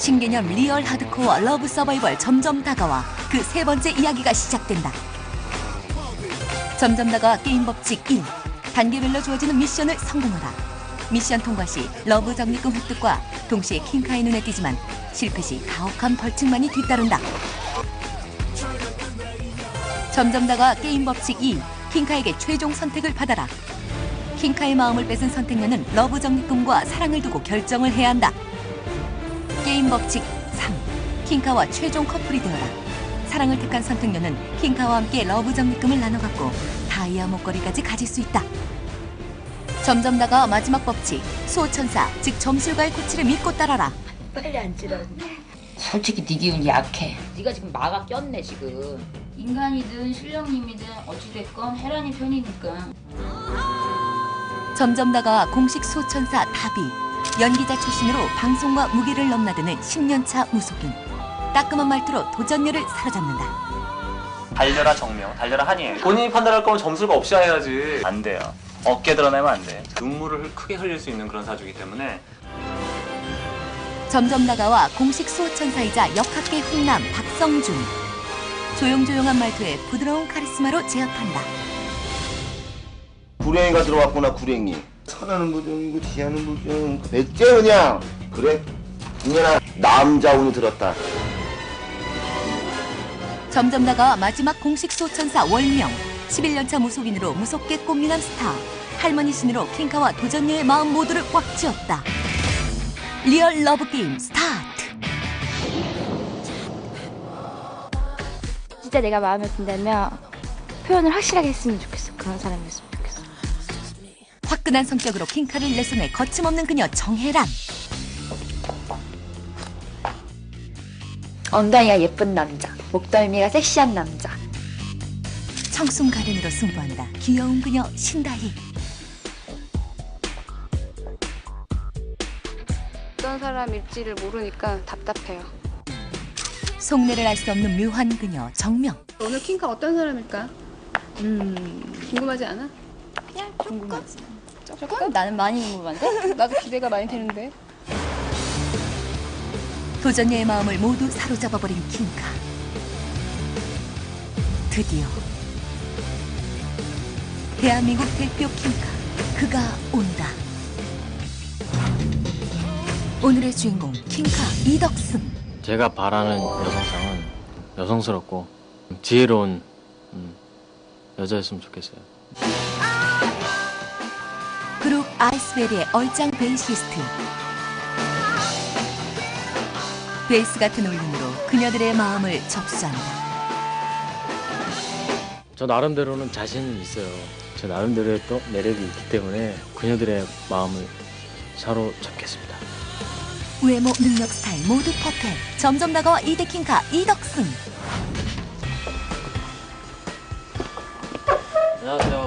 신개념 리얼 하드코어 러브 서바이벌 점점 다가와 그 세 번째 이야기가 시작된다. 점점 다가와 게임 법칙 1. 단계별로 주어지는 미션을 성공하라. 미션 통과 시 러브 적립금 획득과 동시에 킹카의 눈에 띄지만 실패 시 가혹한 벌칙만이 뒤따른다. 점점 다가와 게임 법칙 2. 킹카에게 최종 선택을 받아라. 킹카의 마음을 뺏은 선택녀는 러브 적립금과 사랑을 두고 결정을 해야 한다. 게임 법칙 3. 킹카와 최종 커플이 되어라. 사랑을 택한 선택녀는 킹카와 함께 러브 적립금을 나눠 갖고 다이아 목걸이까지 가질 수 있다. 점점 다가와 마지막 법칙. 수호천사, 즉 점술가의 코치를 믿고 따라라. 빨리 앉으라고. 솔직히 네 기운 약해. 네가 지금 마가 꼈네 지금. 인간이든 신령님이든 어찌됐건 헤라니 편이니까. 점점 다가와 공식 수호천사 다비. 연기자 출신으로 방송과 무게를 넘나드는 10년차 무속인. 따끔한 말투로 도전녀를 사로잡는다. 달려라 정명, 달려라 한이에요. 본인이 판단할 거면 점수가 없이 해야지. 안 돼요. 어깨 드러내면 안 돼. 눈물을 크게 흘릴 수 있는 그런 사주기 때문에 점점 다가와 공식 수호천사이자 역학계 훈남 박성준. 조용조용한 말투에 부드러운 카리스마로 제압한다. 구랭이가 들어왔구나 구랭이 선하는 부정이고 지하는 부정 백제 그냥 그래 이년아 남자 운이 들었다 점점 다가와 마지막 공식 수호천사 월명. 11년차 무속인으로 무섭게 꽃미남 스타. 할머니 신으로 킹카와 도전녀의 마음 모두를 꽉 쥐었다. 리얼 러브 게임 스타트. 진짜 내가 마음에 든다면 표현을 확실하게 했으면 좋겠어. 그런 사람이었으면. 화끈한 성격으로 킹카를 내손에 거침없는 그녀 정혜란. 엉덩이가 예쁜 남자, 목덜미가 섹시한 남자. 청순 가련으로 승부한다. 귀여운 그녀 신다희. 어떤 사람일지를 모르니까 답답해요. 속내를 알 수 없는 묘한 그녀 정명. 오늘 킹카 어떤 사람일까? 음 궁금하지 않아? 그냥 궁금하지. 조금? 나는 많이 궁금한데? 나도 기대가 많이 되는데. 도전녀의 마음을 모두 사로잡아버린 킹카. 드디어 대한민국 대표 킹카 그가 온다. 오늘의 주인공 킹카 이덕승. 제가 바라는 여성상은 여성스럽고 지혜로운 음, 여자였으면 좋겠어요. 아이스베리의 얼짱 베이시스트. 베이스 같은 울림으로 그녀들의 마음을 접수한다. 저 나름대로는 자신은 있어요. 저 나름대로의 또 매력이 있기 때문에 그녀들의 마음을 사로잡겠습니다. 외모, 능력, 스타일 모두 퍼펙트. 점점 다가와 이대 킹카 이덕승. 안녕하세요. 안녕하세요.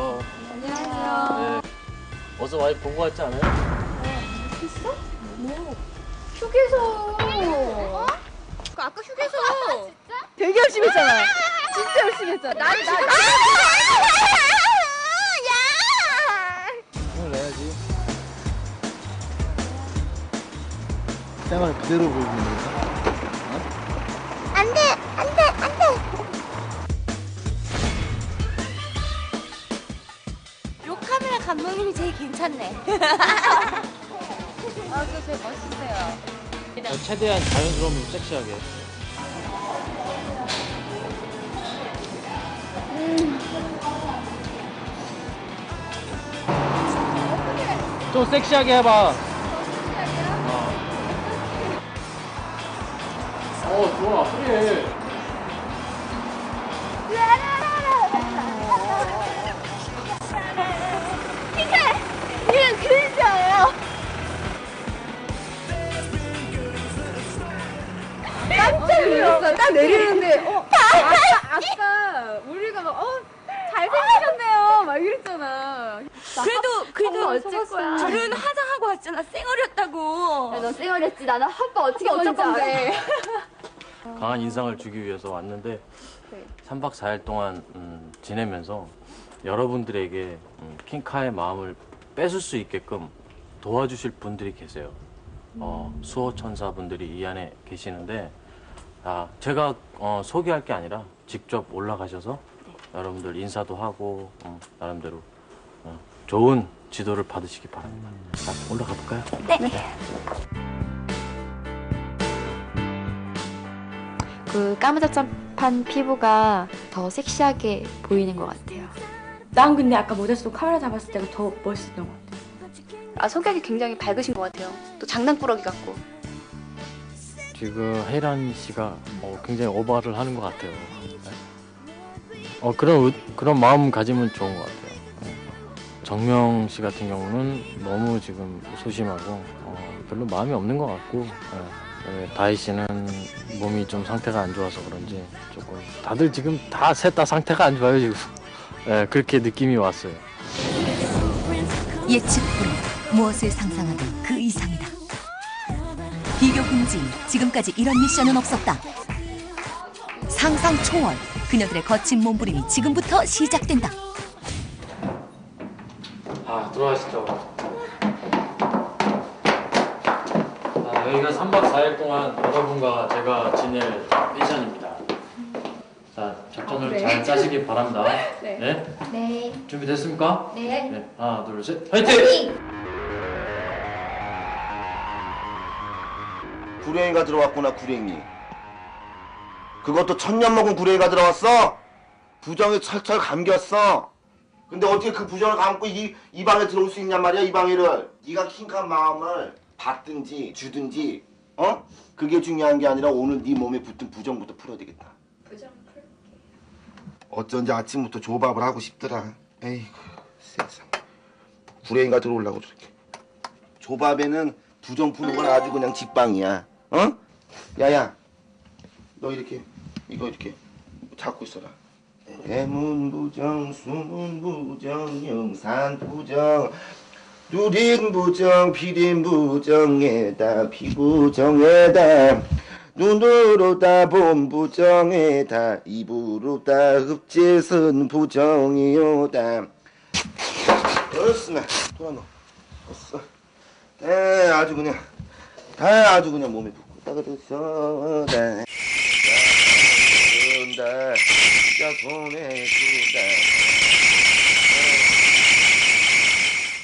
네. 어서 많이 본것 같지 않아요? 휴게소. 어? 아까 휴게소. 되게 열심히 했잖아. 진짜 열심히 했잖아. 나, 나, 나. 힘을 내야지. 생활 그대로 보이는 거야. 요 감독님이 제일 괜찮네. 아, 그거 제일 멋있어요. 저 최대한 자연스러움으로 섹시하게. 좀 섹시하게 해봐. 어, 좋아. 그래. 깜짝 놀랐어. 딱 내리는데, 어, 아까, 아까, 우리가 막, 어, 잘생기셨네요. 막 이랬잖아. 그래도 그래도 어쩔 거야. 둘은 화장하고 왔잖아. 쌩얼이었다고. 너 쌩얼했지. 나는 한번 어떻게 어쩔 건데. 강한 인상을 주기 위해서 왔는데 네. 3박 4일 동안 음, 지내면서 여러분들에게 음, 킹카의 마음을 뺏을 수 있게끔 도와주실 분들이 계세요. 어, 수호 천사분들이 이 안에 계시는데 아, 제가 어, 소개할 게 아니라 직접 올라가셔서 여러분들 인사도 하고 음, 나름대로 어, 좋은 지도를 받으시기 바랍니다. 자, 올라가 볼까요? 그 까무잡잡한 피부가 더 섹시하게 보이는 것 같아요. 난 근데 아까 모자 쓰고 카메라 잡았을 때가 더 멋있었던 것 같아. 아 성격이 굉장히 밝으신 것 같아요. 또 장난꾸러기 같고. 지금 혜란 씨가 어, 굉장히 오버를 하는 것 같아요. 네. 어, 그런 의- 그런 마음가짐은 좋은 것 같아요. 네. 정명 씨 같은 경우는 너무 지금 소심하고 어, 별로 마음이 없는 것 같고 네. 네, 다희 씨는 몸이 좀 상태가 안 좋아서 그런지 조금 다들 지금 다 셋 다 상태가 안 좋아요 지금. 네, 그렇게 느낌이 왔어요. 예측불허 무엇을 상상하든 그 이상이다. 비교 금지 지금까지 이런 미션은 없었다. 상상 초월 그녀들의 거친 몸부림이 지금부터 시작된다. 아 들어가시죠. 아, 여기가 3박 4일 동안 여러분과 제가 지낼 미션입니다. 자 작전을 잘 짜시기 바랍니다. 네. 네. 준비됐습니까? 네. 네. 하나 둘 셋. 화이팅! 구랭이가 들어왔구나 구랭이. 그것도 천년 먹은 구랭이가 들어왔어? 부정이 철철 감겼어. 근데 어떻게 그 부정을 감고 이, 이 방에 들어올 수 있냔 말이야 이 방에를. 네가 킹한 마음을 받든지 주든지 어? 그게 중요한 게 아니라 오늘 네 몸에 붙은 부정부터 풀어야 되겠다. 부정 풀게. 어쩐지 아침부터 조밥을 하고 싶더라. 에이구 세상. 구랭이가 들어오려고 저렇게. 조밥에는 부정 푸는 건 아주 그냥 직방이야. 어? 야야, 너 이렇게 이거 이렇게 잡고 있어라. 대문 부정, 수문 부정, 영산 부정, 누린 부정, 비린 부정에다 피부정에다 눈으로 다 본 부정에다 입으로 다 흡제선 부정이요다. 어스나 돌아놓. 어스. 에 아주 그냥 다 아주 그냥 몸에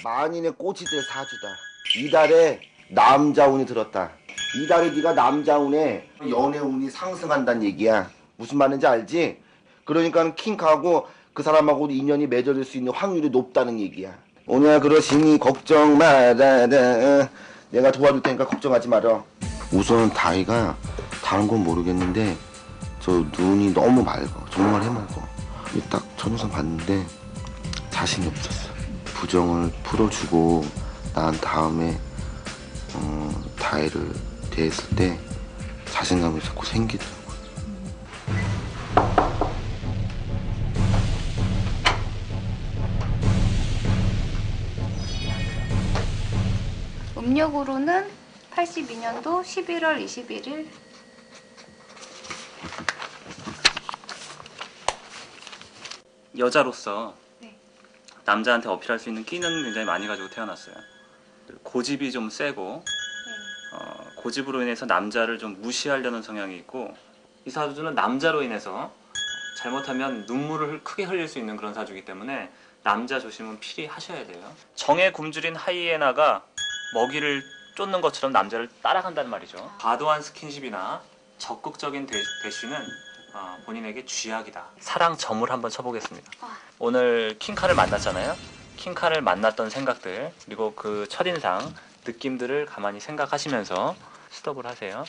만인의 꼬치들 사주다. 이달에 남자운이 들었다. 이달에 네가 남자운에 연애운이 상승한다는 얘기야. 무슨 말인지 알지? 그러니까 킹크하고 그 사람하고 인연이 맺어질 수 있는 확률이 높다는 얘기야. 오냐 그러시니 걱정 말아라. 내가 도와줄 테니까 걱정하지 마라 우선 다이가 다른 건 모르겠는데 저 눈이 너무 맑아. 정말 해맑어 이딱 첫눈상 봤는데 자신이 없었어. 부정을 풀어주고 난 다음에 어, 다이를 대했을 때 자신감이 자꾸 생기더라고. 음력으로는 82년도 11월 21일 여자로서 네. 남자한테 어필할 수 있는 끼는 굉장히 많이 가지고 태어났어요. 고집이 좀 세고 어, 고집으로 인해서 남자를 좀 무시하려는 성향이 있고 이 사주는 남자로 인해서 잘못하면 눈물을 크게 흘릴 수 있는 그런 사주이기 때문에 남자 조심은 필히 하셔야 돼요. 정에 굶주린 하이에나가 먹이를 쫓는 것처럼 남자를 따라간다는 말이죠. 과도한 스킨십이나 적극적인 대, 대쉬는 어, 본인에게 쥐약이다. 사랑 점을 한번 쳐보겠습니다. 오늘 킹카를 만났잖아요. 킹카를 만났던 생각들 그리고 그 첫인상 느낌들을 가만히 생각하시면서 스톱을 하세요.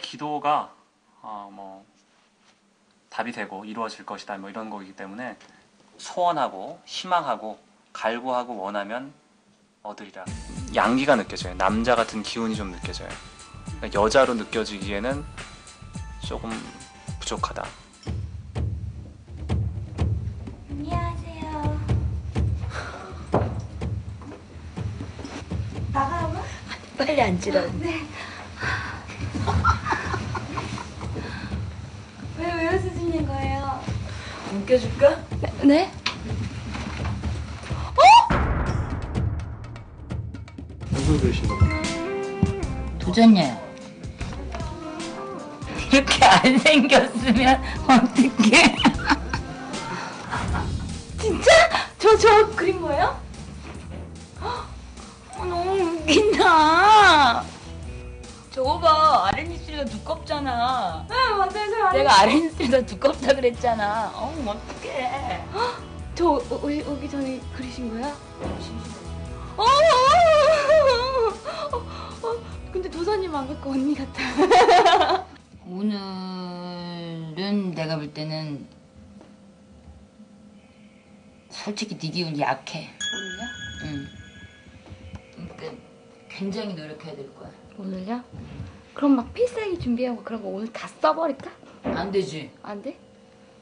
기도가 어, 뭐 답이 되고 이루어질 것이다 뭐 이런 거기 때문에 소원하고 희망하고 갈구하고 원하면 얻으리라. 양기가 느껴져요. 남자 같은 기운이 좀 느껴져요. 그러니까 여자로 느껴지기에는 조금 부족하다. 안녕하세요. 빨리 앉으라고. 왜, 있는 거예요. 웃겨줄까? 네? 어? 무슨 소리신가? 도전이에요. 이렇게 안 생겼으면 어떡해? 진짜? 저, 저 그린 거예요? 어, 너무 웃긴다. 저거 봐. 아랫입술이 두껍잖아. 네, 맞아요. 저 아래. 내가 아랫입술이 두껍다 그랬잖아. 어우, 어떡해. 저 오- 오시, 오기 전에 그리신 거야? 어, 어, 어, 어, 근데 도사님 안 갖고 언니 같아. 오늘은 내가 볼 때는 솔직히 네 기운 약해. 오늘요? 응. 그러니까 굉장히 노력해야 될 거야. 오늘요? 그럼 막 필살기 준비하고 그런 거 오늘 다 써버릴까? 안 되지. 안 돼?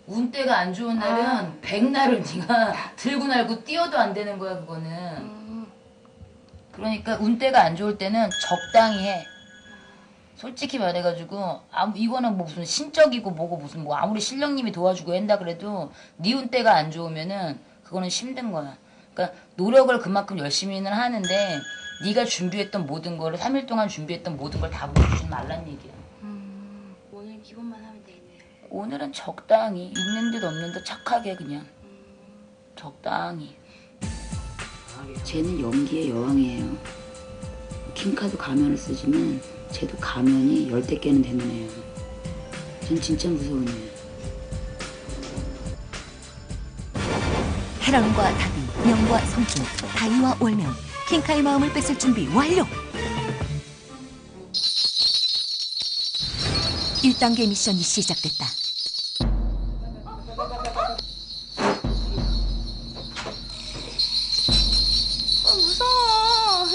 운때가 안 좋은 날은 아. 백날을 네가 들고 날고 뛰어도 안 되는 거야 그거는. 음, 그러니까 운때가 안 좋을 때는 적당히 해. 솔직히 말해가지고 아무 이거는 뭐 무슨 신적이고 뭐고 무슨 뭐 아무리 신령님이 도와주고 한다 그래도 네 운때가 안 좋으면은 그거는 힘든 거야. 그러니까 노력을 그만큼 열심히는 하는데 네가 준비했던 모든 거를 3일 동안 준비했던 모든 걸 다 보여주지 말란 얘기야. 음, 오늘 기본만 하면 되겠네요. 오늘은 적당히 있는 듯 없는 듯 착하게 그냥. 적당히. 쟤는 연기의 여왕이에요. 킹카드 가면을 쓰지만 쟤도 가면이 열대 개는 되는 애예요. 진짜 무서운 애예요. 해랑과 다비, 명과 성춘, 다이와 월명, 킹카의 마음을 뺏을 준비 완료. 1단계 미션이 시작됐다. 아, 무서워.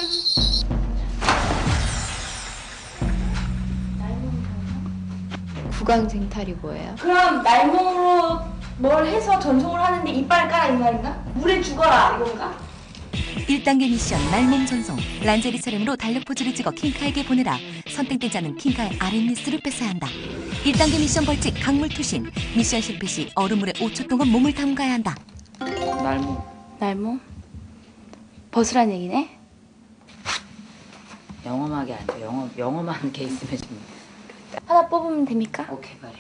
구강쟁탈이 뭐예요? 그럼 날몸으로 뭘 해서 전송을 하는데 이빨 까라 이 말인가? 물에 죽어라 이건가? 1단계 미션 날몸 전송. 란제리 차림으로 달력 포즈를 찍어 킹카에게 보내라. 선택된 자는 킹카의 아랫니스를 뺏어야 한다. 1단계 미션 벌칙 강물 투신. 미션 실패 시 얼음물에 5초 동안 몸을 담가야 한다. 날모. 날몸? 벗으란 얘기네? 영험하게 안 돼. 영험, 영험한 게 있으면 좀 하나 뽑으면 됩니까? 오케이 말해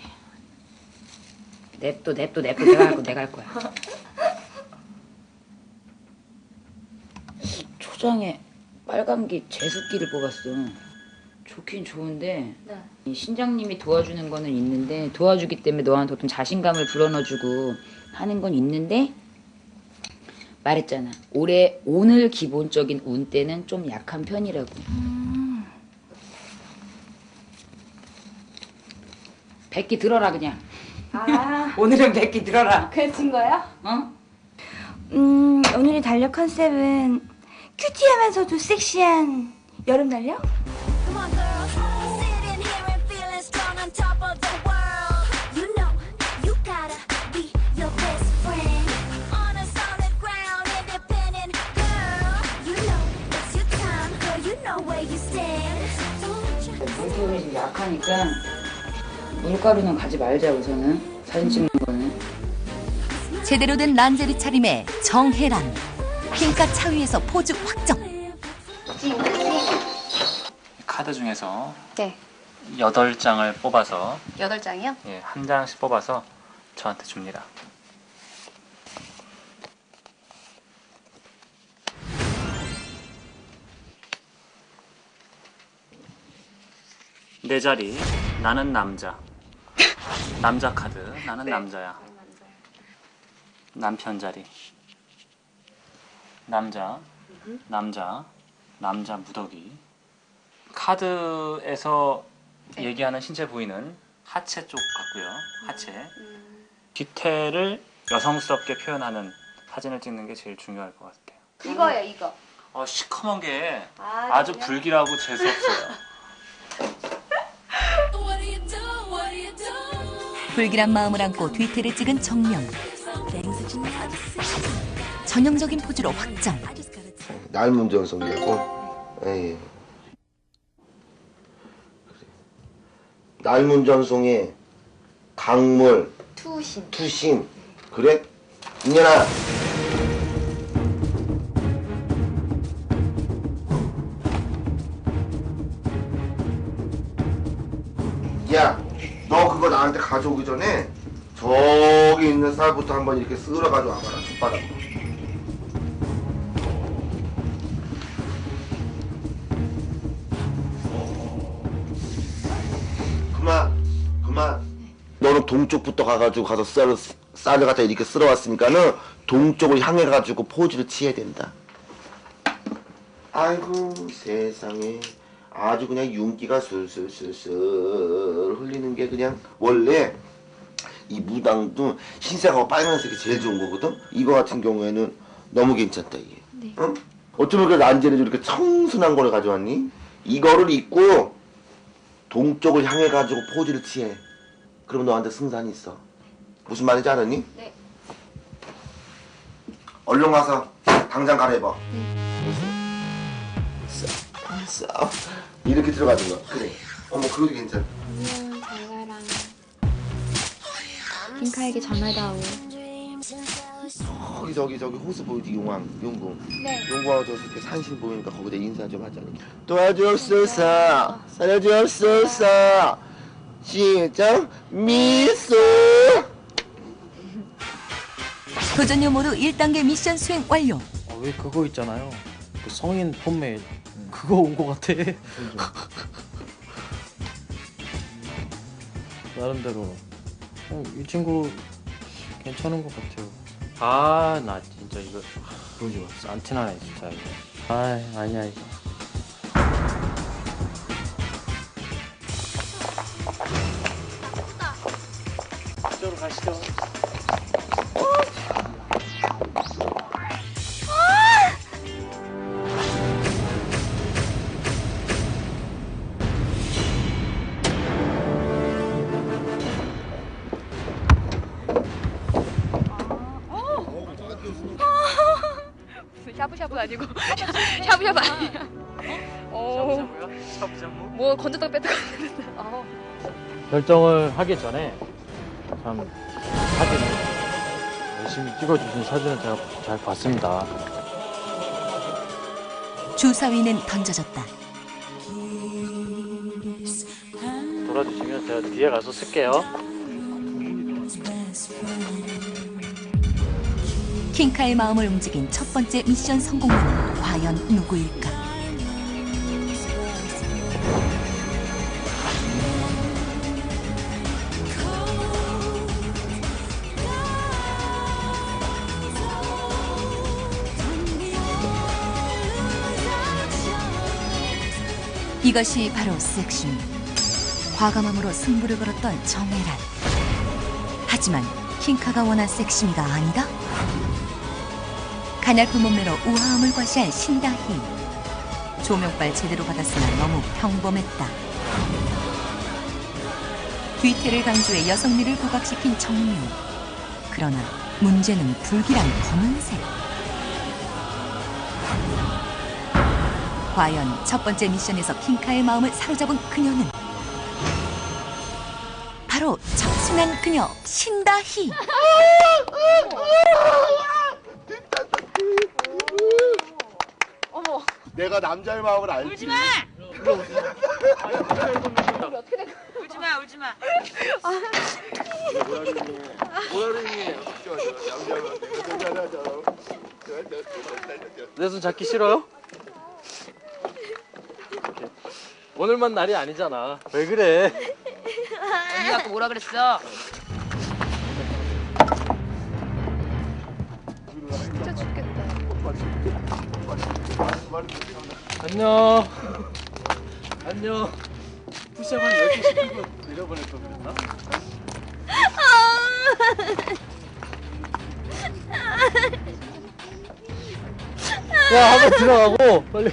냅둬 냅둬 냅둬. 내가 할 거야 내가 할 거야 초장에 빨간기 제습기를 뽑았어 좋긴 좋은데 네. 이 신장님이 도와주는 거는 있는데 도와주기 때문에 너한테 어떤 자신감을 불어넣어주고 하는 건 있는데 말했잖아 올해 오늘 기본적인 운 때는 좀 약한 편이라고 백기 들어라 그냥 아 오늘은 백기 들어라 그래 진 거야? 어? 음 오늘의 달력 컨셉은 큐티하면서도 섹시한 여름 달력? Come on, girls. Sitting here and feeling strong on top of the world. You know, you gotta be your best friend. On a solid ground, independent girl. You know, it's your time, girl. You know where you stand. Don't you 물기운이 좀 약하니까 물가루는 가지 말자 우선은 사진 찍는 거는 제대로 된 란제리 차림에 정혜란 킹카 차 위에서 포즈 확정 카드 중에서 네. 8장을 뽑아서 여덟 장이요? 예, 한 장씩 뽑아서 저한테 줍니다. 내 자리 나는 남자 남자 카드 나는 남자야 남편 자리 남자 남자 남자 무더기 카드에서 얘기하는 신체 부위는 하체 쪽 같고요. 하체. 뒤태를 여성스럽게 표현하는 사진을 찍는 게 제일 중요할 것 같아요. 이거예요, 이거. 어, 시커먼 게 아, 아주 불길하고 재수없어요. 불길한 마음을 안고 뒤태를 찍은 정명 전형적인 포즈로 확정. 얇은 전성기고. 예. 날문 전송이 강물 투심 투심 그래? 인연아. 야너 그거 나한테 가져오기 전에 저기 있는 쌀부터 한번 이렇게 쓸어 가지고 와봐라 숟바닥으로. 동쪽부터 가가지고 가서 쌀을, 쌀을 갖다 이렇게 쓸어 왔으니까는 동쪽을 향해 가지고 포즈를 취해야 된다. 아이고 세상에 아주 그냥 윤기가 술술술술 흘리는 게 그냥 원래 이 무당도 흰색하고 빨간색이 제일 좋은 거거든. 이거 같은 경우에는 너무 괜찮다 이게. 응? 어쩌면 그 란제를 이렇게 청순한 거를 가져왔니? 이거를 입고 동쪽을 향해 가지고 포즈를 취해. 그러면 너한테 승산이 있어. 무슨 말인지 알았니? 네. 얼른 가서 당장 갈아입어. 싸, 싸. 이렇게 들어가는 거. 그래. 어머 그것도 괜찮아. 안녕 잘 가라. 핑카에게 전화다오. 저기 저기 저기 호수 보이지 용왕 용궁. 네. 용궁하고 저기 이렇게 산신 보이니까 거기다 인사 좀 하자. 도와주옵소서. 살려주옵소서. 시작 미소. 도전요 모두 1단계 미션 수행 완료. 어, 왜 그거 있잖아요. 그 성인 폼메 그거 온 거 같아. 나름대로 어, 이 친구 괜찮은 것 같아요. 아 나 진짜 이거 보지 마. 산티나네 진짜 이거. 아 아니야 이거. 가시죠. 샤브샤브 아니고 샤브샤브 아니야. 어. 뭐 건져다 뺐다. 어. 결정을 하기 전에 참 사진을 열심히 찍어주신 사진을 제가 잘 봤습니다. 주사위는 던져졌다. 돌아주시면 제가 뒤에 가서 쓸게요. 킹카의 마음을 움직인 첫 번째 미션 성공자는 과연 누구일까? 이것이 바로 섹시. 과감함으로 승부를 걸었던 정혜란. 하지만 킹카가 원한 섹시미가 아니다? 가냘픈 몸매로 우아함을 과시한 신다희. 조명빨 제대로 받았으나 너무 평범했다. 뒤태를 강조해 여성미를 부각시킨 정류. 그러나 문제는 불길한 검은색. 과연 첫 번째 미션에서 킹카의 마음을 사로잡은 그녀는 바로 청순한 그녀 신다희. 어머. 내가 남자의 마음을 알지. 울지 마! 울지 마, 울지 마. 내손 잡기 싫어요? 이렇게. 오늘만 날이 아니잖아. 왜 그래? 언니가 아까 뭐라 그랬어? 진짜 죽겠다. 안녕. 안녕. 푸시업 한 12시 끄고 내려보낼 거 그랬나? 야, 한번 들어가고 빨리.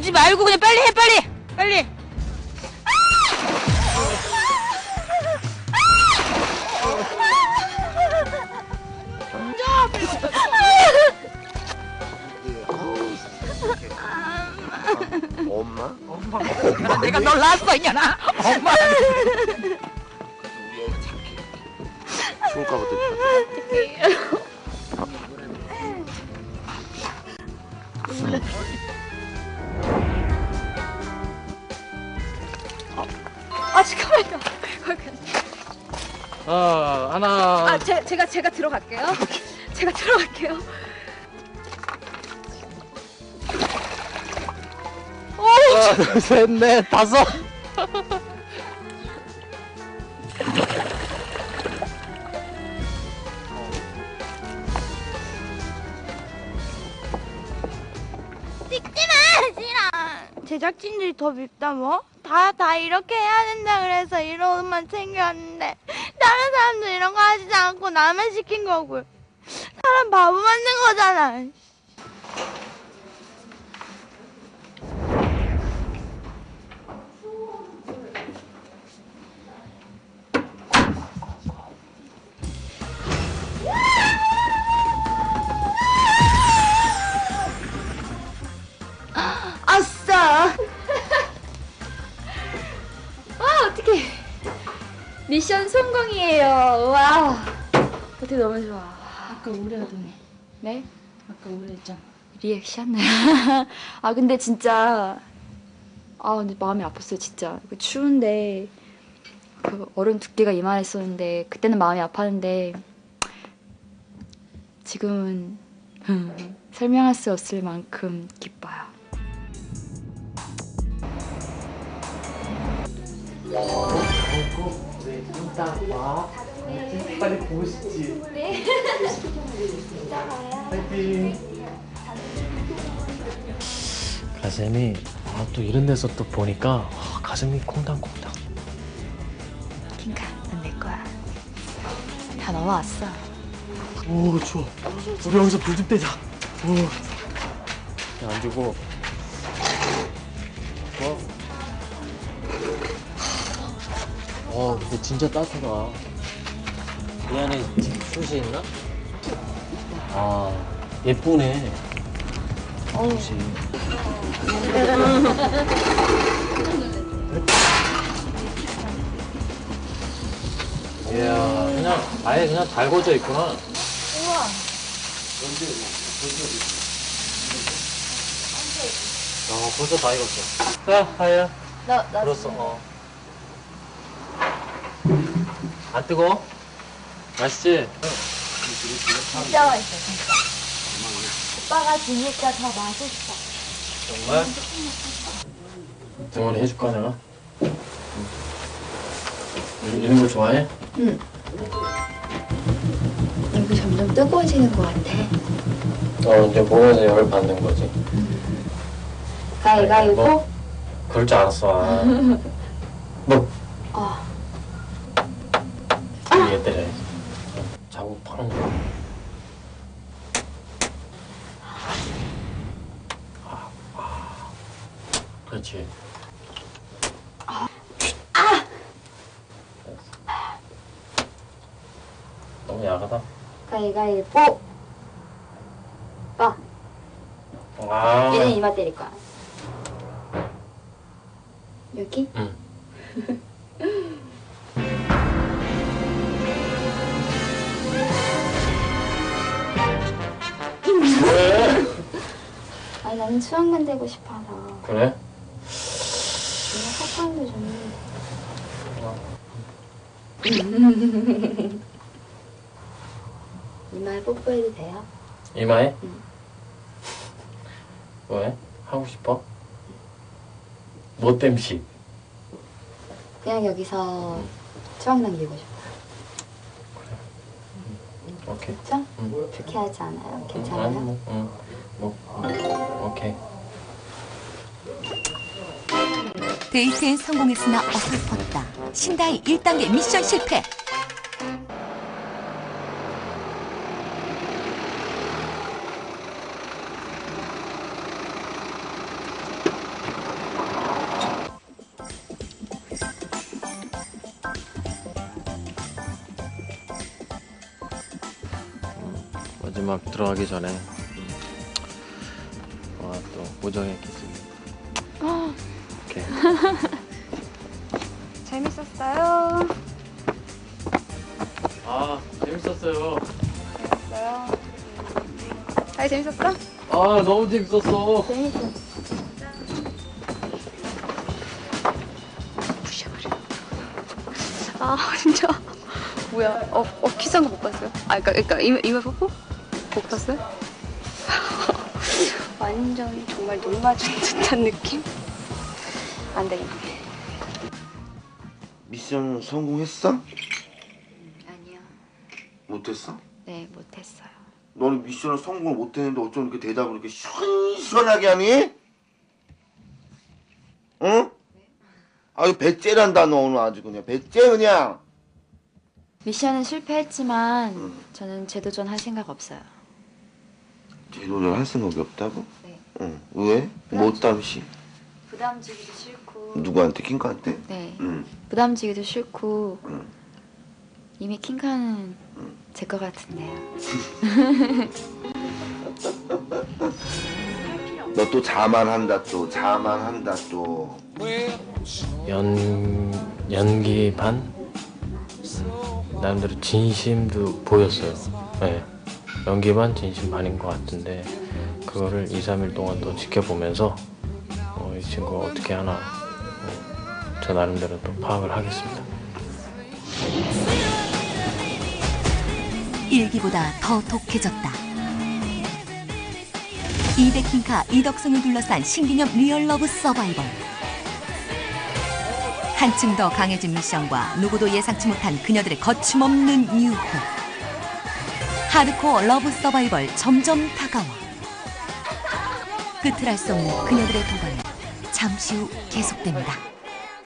울지 말고 그냥 빨리 해, 빨리! 빨리! 엄마? 내가 널 낳았어, 이년아! 엄마! 아이고, 아, 하나. 아, 제, 제가, 제가 들어갈게요. 제가 들어갈게요. 오! 하나, 둘, 셋, 넷, 다섯! 제작진들이 더 밉다 뭐? 다 다 이렇게 해야 된다 그래서 이런 옷만 챙겨왔는데 다른 사람들 이런 거 하지도 않고 나만 시킨 거고 사람 바보 만든 거잖아. 성공이에요 와 어떻게 너무 좋아 아까 오래 하더니. 네? 아까 오래 했잖아. 리액션 아 근데 진짜 아 근데 마음이 아팠어요 진짜 그 추운데 그 얼음 두께가 이만했었는데 그때는 마음이 아팠는데 지금은 설명할 수 없을 만큼 기뻐요 가슴이 아, 또 이런 데서 또 보니까 아, 가슴이 콩당콩당. 킹카 넌 내 거야 다 넘어왔어 오 추워. 우리 여기서 불 좀 떼자. 오. 그냥 앉고. 좋아. 어 근데 진짜 따뜻하다. 이 안에 숯이 있나? 아 예쁘네. 숯이. 이야 그냥 아예 그냥 달궈져 있구나. 우와. 아 벌써 다 익었어. 자 하야. 나, 나 불었어. 어. 안 뜨거? 맛있지? 진짜 맛있어 진짜 오빠가 주니까 더 맛있어 정말? 해줄까 내가? 응. 이런 거 좋아해? 여기 점점 뜨거워지는 것 같아 어 이제 몸에서 열을 받는 거지. 가위가위보 뭐? 그럴 줄 알았어. 아. 뭐? 어. 위에 때려야지. 자고 파는 거. 아, 아. 그렇지. 아. 너무 야하다. 가위가위보 오빠 아. 얘는 이마 때릴 거야 여기? 응. 왜? 아니 나는 수학만 되고 싶어서 그래? 내가 사탕도 줬는데 이마에 뽀뽀해도 돼요? 이마에? 응. 왜? 하고 싶어? 뭐 땜시? 그냥 여기서 추억 남기고 싶어 오케이. 응. 불쾌하지 않아요? 아니 괜찮아요? 뭐, 응. 뭐, 오케이. 데이트엔 성공했으나 어설펐다. 신다이 1단계 미션 실패. 들어가기 전에 와또 우정의 키스. 오케이. 재밌었어요. 아 재밌었어요. 재밌어요. 잘 재밌었어? 아 너무 재밌었어. 아 진짜 뭐야? 어, 어 키스한 거 못 봤어요? 아, 그러니까, 그러니까 이마, 이마 뽀뽀? 못 봤어요? 완전 정말 눈 맞은 듯한 느낌? 안 되겠네. 미션 성공했어? 아니요. 못했어? 네, 못했어요. 너는 미션을 성공을 못했는데 어쩜 이렇게 대답을 이렇게 시원시원하게 하니? 응? 아유 배째란다 너 오늘 아주 그냥 배째 그냥 미션은 실패했지만 음. 저는 재도전 할 생각 없어요. 제도를 할 생각이 없다고? 네. 응 왜? 뭐 땀시? 부담 지기도 싫고. 누구한테 킹카한테? 네. 응 부담 지기도 싫고. 응. 이미 킹카는 제거 같은데요. 너 또 자만한다 또 자만한다 또 연 연기 반 음, 나름대로 진심도 보였어요. 네. 연기 반 진심 반인 것 같은데 그거를 2, 3일 동안 또 지켜보면서 어, 이 친구가 어떻게 하나 어, 저 나름대로 또 파악을 하겠습니다. 일기보다 더 독해졌다. 이백킹카 이덕승을 둘러싼 신기념 리얼 러브 서바이벌. 한층 더 강해진 미션과 누구도 예상치 못한 그녀들의 거침없는 유혹. 하드코어 러브 서바이벌 점점 다가와. 끝을 알 수 없는 그녀들의 도발은 잠시 후 계속됩니다.